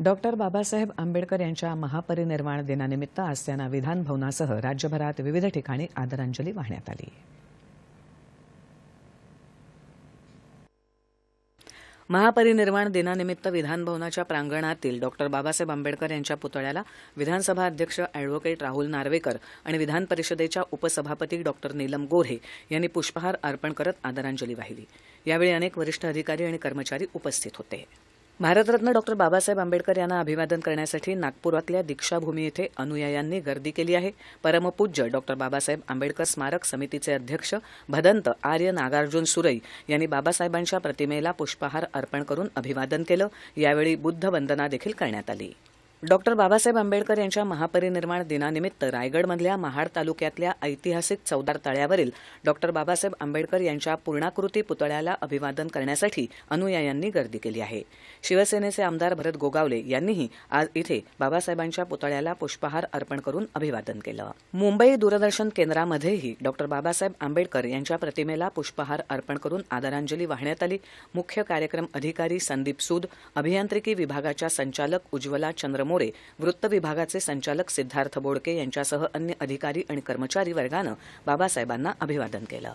Doctor Babasaheb Ambedkar यांच्या महापरिनिर्वाण दिनानिमित्त आज त्यांना विधानभवनासह राज्यभरात विविध ठिकाणी आदरांजली वाहण्यात आली. महापरिनिर्वाण दिनानिमित्त विधानभवनाच्या प्रांगणातील डॉक्टर बाबासाहेब आंबेडकर यांच्या पुतळ्याला विधानसभा अध्यक्ष अॅडव्होकेट राहुल नार्वेकर आणि विधान परिषदेच्या उपसभापती डॉक्टर नीलम गोऱ्हे यांनी पुष्पहार अर्पण करत आदरांजली वाहिली. यावेळी अनेक वरिष्ठ अधिकारी आणि कर्मचारी उपस्थित होते. भारतरत्न डॉक्टर बाबासाहेब आंबेडकर यांना अभिवादन करण्यासाठी नागपुरातल्या दीक्षाभूमी येथे अनुयायांनी गर्दी केली आहे. परमपूज्य डॉक्टर बाबासाहेब आंबेडकर स्मारक समितीचे अध्यक्ष भदंत आर्य नागार्जुन सुरई यांनी बाबासाहेबांच्या प्रतिमेला पुष्पहार अर्पण करून अभिवादन केलं. यावेळी बुद्ध वंदना देखील करण्यात आली. डॉक्टर बाबासाहेब आंबेडकर यांच्या महापरिनिर्वाण दिनानिमित्त रायगडमधल्या महाड तालुक्यातल्या ऐतिहासिक चौदार तळ्यावरील डॉक्टर बाबासाहेब आंबेडकर यांच्या पूर्णाकृती पुतळ्याला अभिवादन करण्यासाठी अनुयायांनी गर्दी केली आहे. शिवसेनेचे आमदार भरत गोगावले यांनीही आज इथे बाबासाहेबांच्या पुतळ्याला पुष्पहार अर्पण करून अभिवादन केलं. मुंबई दूरदर्शन केंद्रामध्येही डॉक्टर बाबासाहेब आंबेडकर यांच्या प्रतिमेला पुष्पहार अर्पण करून आदरांजली वाहण्यात आली. मुख्य कार्यक्रम अधिकारी संदीप सूद अभियांत्रिकी विभागाच्या संचालक उज्ज्वला चंद्र मोरे वृत्त विभागाचे संचालक सिद्धार्थ बोडके यांच्यासह अन्य अधिकारी आणि कर्मचारी वर्गानं बाबासाहेबांना अभिवादन केलं.